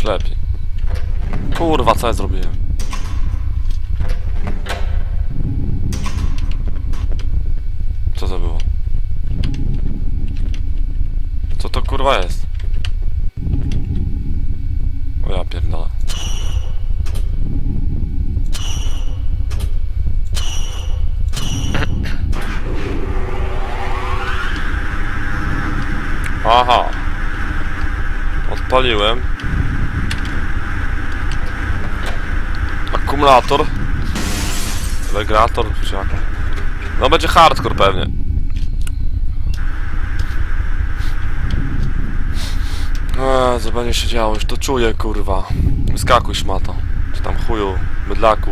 Już lepiej. Kurwa, co ja zrobiłem? Co to było? Co to kurwa jest? O ja pierdolę. Aha. Odpaliłem. Akumulator. Regulator, czy jak? No będzie hardcore pewnie. Eee, co będzie się działo, już to czuję, kurwa. Wyskakuj szmato. Czy tam chuju, bydlaku.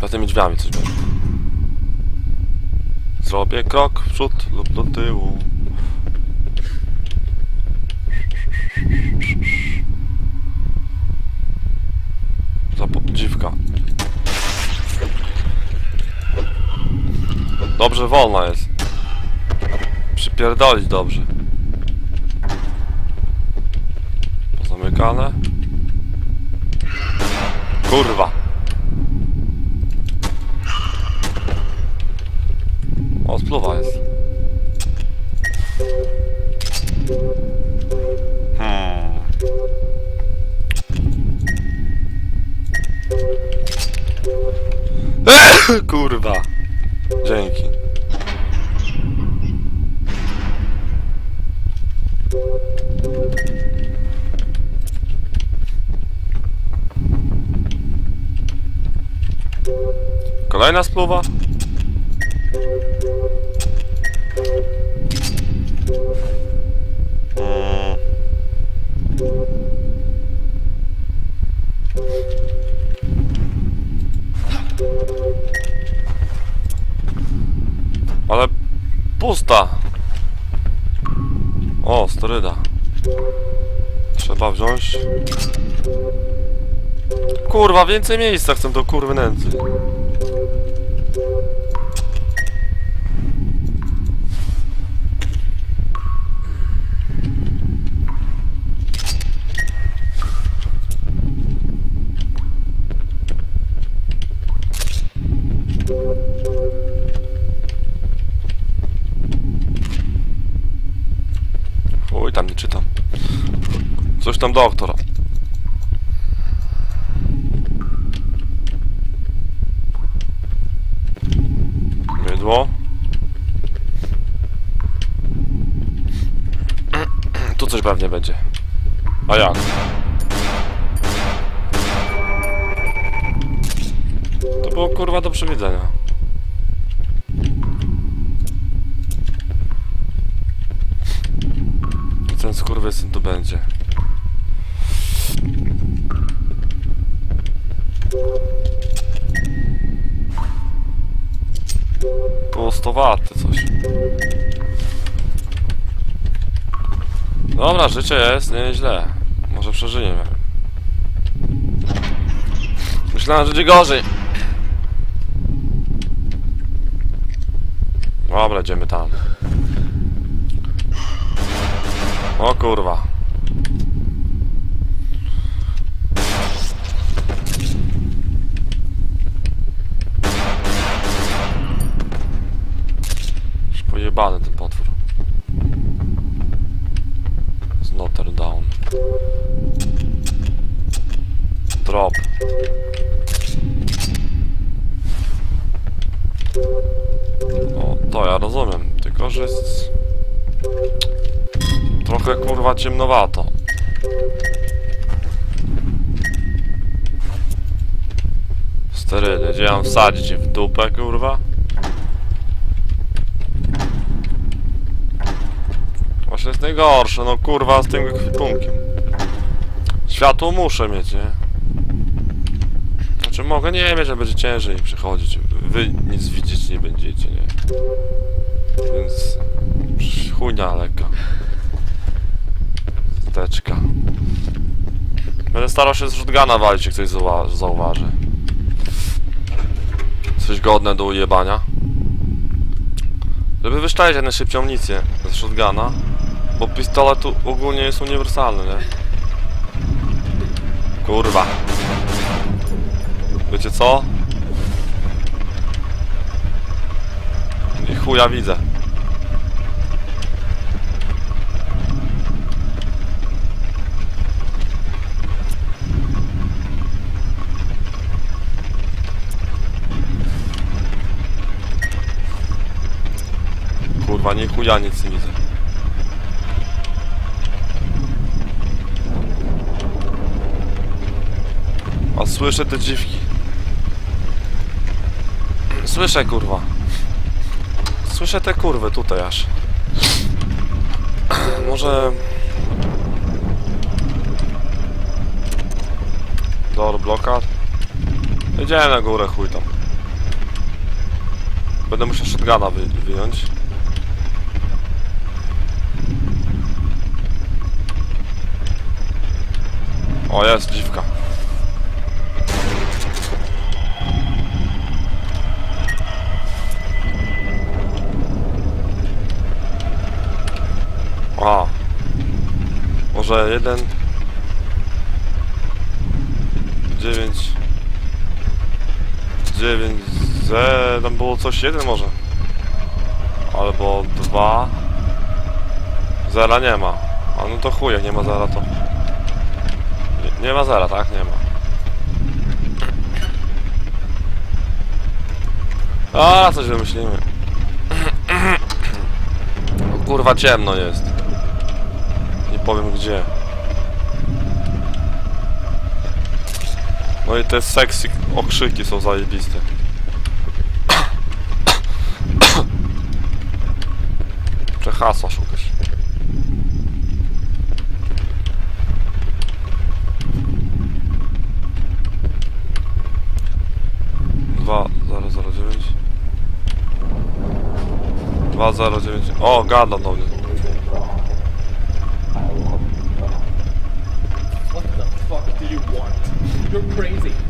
Za tymi drzwiami coś będzie. Zrobię krok w przód lub do tyłu. Zapo dziwka. Dobrze wolna jest. Przypierdolić dobrze. Pozamykane. Kurwa. O, spluwa jest. Kurwa. Dzięki. Kolejna spluwa? Ale pusta. O, storyda. Trzeba wziąć. Kurwa, więcej miejsca chcę do kurwy nędzy. Oj, tam nie czytam. Coś tam doktora. Mydło. Tu coś pewnie będzie. A jak? To było kurwa do przewidzenia. Ten skurwysyn tu będzie. Pustowaty coś. Dobra, życie jest nieźle. Może przeżyjemy. Myślałem, że będzie gorzej. Dobra, idziemy tam. O kurwa. Już pojebany ten potwór. Z Notre Dame. Drop. O, to ja rozumiem. Tylko, że jest... Trochę kurwa ciemnowato. Sterydy, gdzie mam wsadzić w dupę kurwa? Właśnie jest najgorsze, no kurwa z tym ekwipunkiem. Światło muszę mieć, nie? Znaczy mogę nie mieć, ale będzie ciężej przychodzić. Wy nic widzieć nie będziecie, nie? Więc... Chujnia lekka. Teczka. Będę starał się z shotguna walić, jak ktoś zauwa zauważy. Coś godne do ujebania. Żeby wyszczelić jak najszybciej amunicję z shotguna. Bo pistolet ogólnie jest uniwersalny, nie? Kurwa. Wiecie co? I chuja widzę. Kurwa, nie chuja nic nie widzę. A słyszę te dziwki. Słyszę kurwa. Słyszę te kurwy tutaj aż. Może... Door blokad? Jedziemy na górę, chuj tam. Będę musiał shotguna wy wyjąć. O, jest dziwka. A. Może jeden... Dziewięć... Dziewięć... Z... Tam było coś jeden może. Albo dwa... Zera nie ma. A no to chuje, nie ma zera to... Nie, nie ma zera, tak? Nie ma. A, coś wymyślimy. Kurwa ciemno jest. Powiem gdzie. No i te sexy okrzyki są zajebiste. Czy hasła szukasz? Dwa, zero, zero, dziewięć. Dwa, zero, dziewięć. O, gada do mnie. You're crazy.